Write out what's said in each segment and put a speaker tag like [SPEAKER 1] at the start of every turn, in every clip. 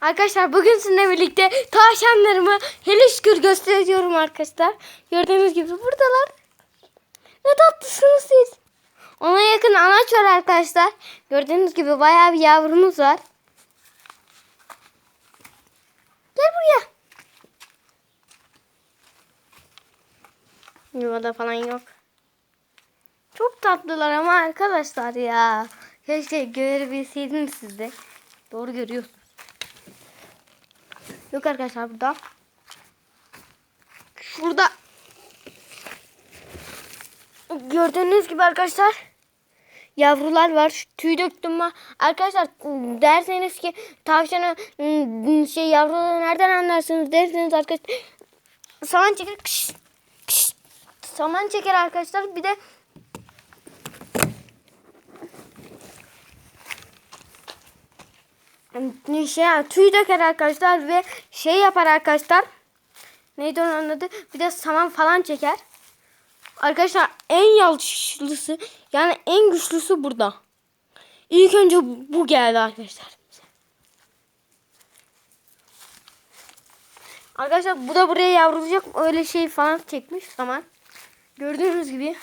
[SPEAKER 1] Arkadaşlar bugün sizinle birlikte tavşanlarımı hele şükür gösteriyorum arkadaşlar. Gördüğünüz gibi buradalar. Ne tatlısınız siz. Ona yakın anaç var arkadaşlar. Gördüğünüz gibi bayağı bir yavrumuz var. Gel buraya. Yuvada falan yok. Çok tatlılar ama arkadaşlar ya. Keşke görebilseydiniz siz de. Doğru görüyorsunuz. Yok arkadaşlar burada. Şurada. Gördüğünüz gibi arkadaşlar. Yavrular var. Şu tüy döktüm mü? Arkadaşlar derseniz ki tavşanı ım, şey yavruları nereden anlarsınız derseniz arkadaşlar. Saman çeker. Kış, kış, saman çeker arkadaşlar. Bir de şey tüy döker arkadaşlar ve şey yapar arkadaşlar. Neydi onun adı? Bir de saman falan çeker. Arkadaşlar en yalçılısı yani en güçlüsü burada. İlk önce bu, geldi arkadaşlar. Arkadaşlar bu da buraya yavrulayacak öyle şey falan çekmiş saman. Gördüğünüz gibi.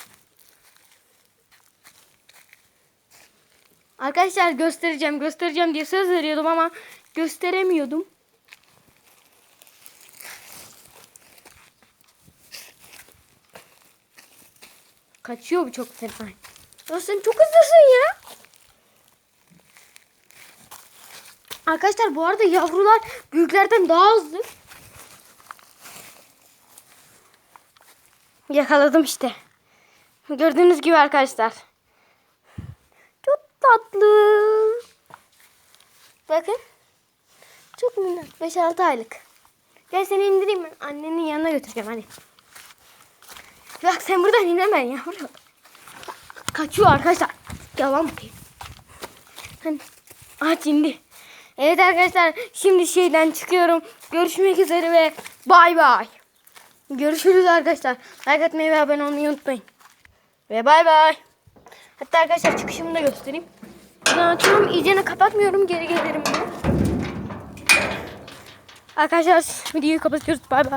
[SPEAKER 1] Arkadaşlar göstereceğim göstereceğim diye söz veriyordum ama gösteremiyordum. Kaçıyor çok fena. Ya sen çok hızlısın ya. Arkadaşlar bu arada yavrular büyüklerden daha hızlı. Yakaladım işte. Gördüğünüz gibi arkadaşlar. Çok minnak. 5-6 aylık. Gel seni indireyim mi? Annenin yanına götüreceğim hadi. Bak sen buradan inemem yavrum. Kaçıyor arkadaşlar. Yalan bakayım. Hani aç indi. Evet arkadaşlar şimdi şeyden çıkıyorum. Görüşmek üzere ve bay bay. Görüşürüz arkadaşlar. Like atmayı ve abone olmayı unutmayın. Ve bay bay. Hatta arkadaşlar çıkışımı da göstereyim. Buradan açıyorum. İyicene kapatmıyorum. Geri gelirim. Arkadaşlar videoyu kapatıyoruz. Bay bay.